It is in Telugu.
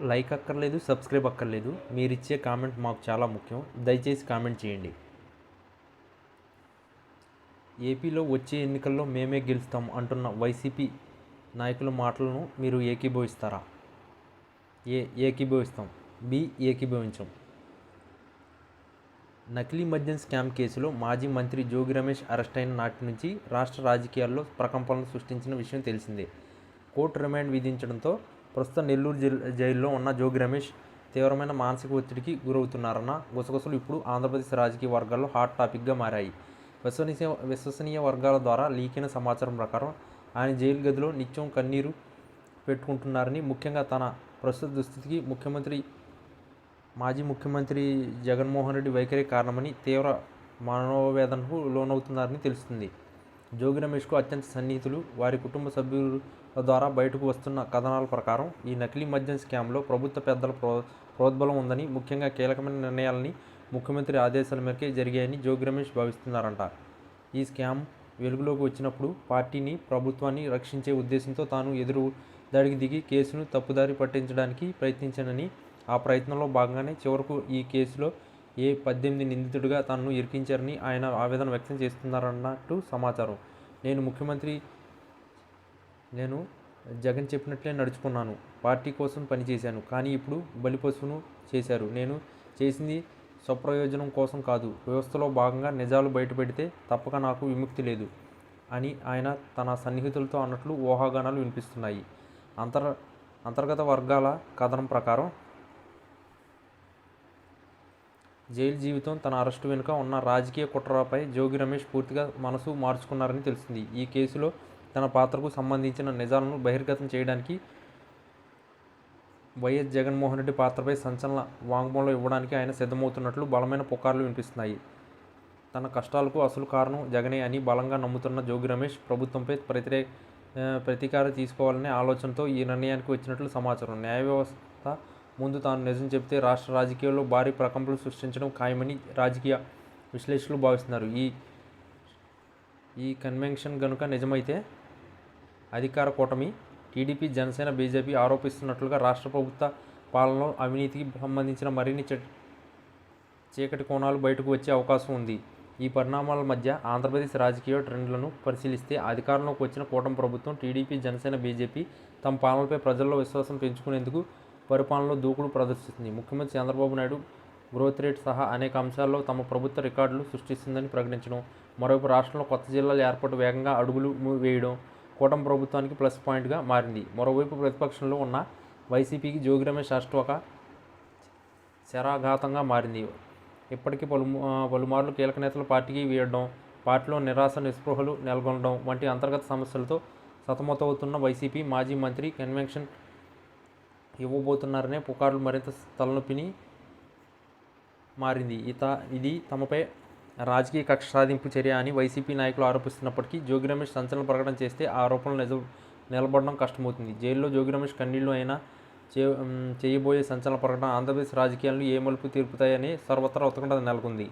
లైక్ అక్కర్లేదు సబ్స్క్రైబ్ అక్కర్లేదు. మీరు ఇచ్చే కామెంట్ మాకు చాలా ముఖ్యం. దయచేసి కామెంట్ చేయండి. ఏపీలో వచ్చే ఎన్నికల్లో మేమే గెలుస్తాం అంటున్న వైసీపీ నాయకుల మాటలను మీరు ఏకీభవిస్తారా? ఏ ఏకీభవిస్తాం. బి ఏకీభవించం. నకిలీ మద్యం స్కామ్ కేసులో మాజీ మంత్రి జోగి రమేష్ అరెస్ట్ అయిన నాటి నుంచి రాష్ట్ర రాజకీయాల్లో ప్రకంపనలు సృష్టించిన విషయం తెలిసిందే. కోర్టు రిమాండ్ విధించడంతో ప్రస్తుతం నెల్లూరు జైల్లో ఉన్న జోగి రమేష్ తీవ్రమైన మానసిక ఒత్తిడికి గురవుతున్నారన్న గుసగుసలు ఇప్పుడు ఆంధ్రప్రదేశ్ రాజకీయ వర్గాల్లో హాట్ టాపిక్గా మారాయి. విశ్వసనీయ విశ్వసనీయ వర్గాల ద్వారా లీకైన సమాచారం ప్రకారం ఆయన జైలు గదిలో నిత్యం కన్నీరు పెట్టుకుంటున్నారని ముఖ్యంగా తన ప్రస్తుత దుస్థితికి ముఖ్యమంత్రి మాజీ ముఖ్యమంత్రి జగన్మోహన్ రెడ్డి వైఖరి కారణమని తీవ్ర మనోవేదనకు లోనవుతున్నారని తెలుస్తుంది. జోగి రమేష్కు అత్యంత సన్నిహితులు. వారి కుటుంబ సభ్యుల ద్వారా బయటకు వస్తున్న కథనాల ప్రకారం ఈ నకిలీ మద్యం స్కామ్లో ప్రభుత్వ పెద్దల ప్రో ప్రోద్బలం ఉందని ముఖ్యంగా కీలకమైన నిర్ణయాలని ముఖ్యమంత్రి ఆదేశాల మేరకే జరిగాయని జోగి రమేష్ భావిస్తున్నారంట. ఈ స్కామ్ వెలుగులోకి వచ్చినప్పుడు పార్టీని ప్రభుత్వాన్ని రక్షించే ఉద్దేశంతో తాను ఎదురు దాడికి దిగి కేసును తప్పుదారి పట్టించడానికి ప్రయత్నించానని ఆ ప్రయత్నంలో భాగంగానే చివరకు ఈ కేసులో ఏ పద్దెనిమిది నిందితుడిగా తనను ఇరికించారని ఆయన ఆవేదన వ్యక్తం చేస్తున్నారన్నట్టు సమాచారం. నేను ముఖ్యమంత్రి నేను జగన్ చెప్పినట్లే నడుచుకున్నాను. పార్టీ కోసం పనిచేశాను. కానీ ఇప్పుడు బలిపశువును చేశారు. నేను చేసింది స్వప్రయోజనం కోసం కాదు. వ్యవస్థలో భాగంగా నిజాలు బయటపెడితే తప్పక నాకు విముక్తి లేదు అని ఆయన తన సన్నిహితులతో అన్నట్లు ఊహాగానాలు వినిపిస్తున్నాయి. అంతర్ అంతర్గత వర్గాల కథనం ప్రకారం జైలు జీవితం తన అరెస్టు వెనుక ఉన్న రాజకీయ కుట్రపై జోగి రమేష్ పూర్తిగా మనసు మార్చుకున్నారని తెలిసింది. ఈ కేసులో తన పాత్రకు సంబంధించిన నిజాలను బహిర్గతం చేయడానికి వైఎస్ జగన్మోహన్ రెడ్డి పాత్రపై సంచలన వాంగ్మూలం ఇవ్వడానికి ఆయన సిద్ధమవుతున్నట్లు బలమైన పుకార్లు వినిపిస్తున్నాయి. తన కష్టాలకు అసలు కారణం జగనే అని బలంగా నమ్ముతున్న జోగి రమేష్ ప్రభుత్వంపై ప్రతిరే ప్రతీకారం తీసుకోవాలనే ఆలోచనతో ఈ నిర్ణయానికి వచ్చినట్లు సమాచారం. న్యాయ వ్యవస్థ ముందు తాను నిజం చెబితే రాష్ట్ర రాజకీయాల్లో భారీ ప్రకంపనలు సృష్టించడం ఖాయమని రాజకీయ విశ్లేషకులు భావిస్తున్నారు. ఈ ఈ కన్వెన్షన్ గనుక నిజమైతే అధికార కూటమి టీడీపీ జనసేన బీజేపీ ఆరోపిస్తున్నట్లుగా రాష్ట్ర ప్రభుత్వ పాలనలో అవినీతికి సంబంధించిన మరిన్ని చ- చీకటి కోణాలు బయటకు వచ్చే అవకాశం ఉంది. ఈ పరిణామాల మధ్య ఆంధ్రప్రదేశ్ రాజకీయ ట్రెండ్లను పరిశీలిస్తే అధికారంలోకి వచ్చిన కూటమి ప్రభుత్వం టీడీపీ జనసేన బీజేపీ తమ పాలనపై ప్రజల్లో విశ్వాసం పెంచుకునేందుకు పరిపాలనలో దూకుడు ప్రదర్శిస్తుంది. ముఖ్యమంత్రి చంద్రబాబు నాయుడు గ్రోత్ రేట్ సహా అనేక అంశాల్లో తమ ప్రభుత్వ రికార్డులు సృష్టిస్తుందని ప్రకటించడం మరోవైపు రాష్ట్రంలో కొత్త జిల్లాల ఏర్పాటు వేగంగా అడుగులు వేయడం కూటమి ప్రభుత్వానికి ప్లస్ పాయింట్గా మారింది. మరోవైపు ప్రతిపక్షంలో ఉన్న వైసీపీకి జోగి రమేష్ అష్టోక శరాఘాతంగా మారింది. ఇప్పటికీ పలు పలుమార్లు కీలక నేతలు పార్టీకి వేయడం పార్టీలో నిరాశ నిస్పృహలు నెలకొనడం వంటి అంతర్గత సమస్యలతో సతమతమవుతున్న వైసీపీ మాజీ మంత్రి కన్వెన్షన్ ఇవ్వబోతున్నారనే పుకార్లు మరింత తలనొప్పిని మారింది. ఇత ఇది తమపై రాజకీయ కక్ష సాధింపు చర్య అని వైసీపీ నాయకులు ఆరోపిస్తున్నప్పటికీ జోగి రమేష్ సంచలన ప్రకటన చేస్తే ఆ ఆరోపణలు నిజ నిలబడడం కష్టమవుతుంది. జైల్లో జోగి రమేష్ కన్నీళ్ళు అయినా చే చేయబోయే సంచలన ప్రకటన ఆంధ్రప్రదేశ్ రాజకీయాలను ఏ మలుపు తీర్పుతాయని సర్వత్రా ఉత్కంఠ నెలకొంది.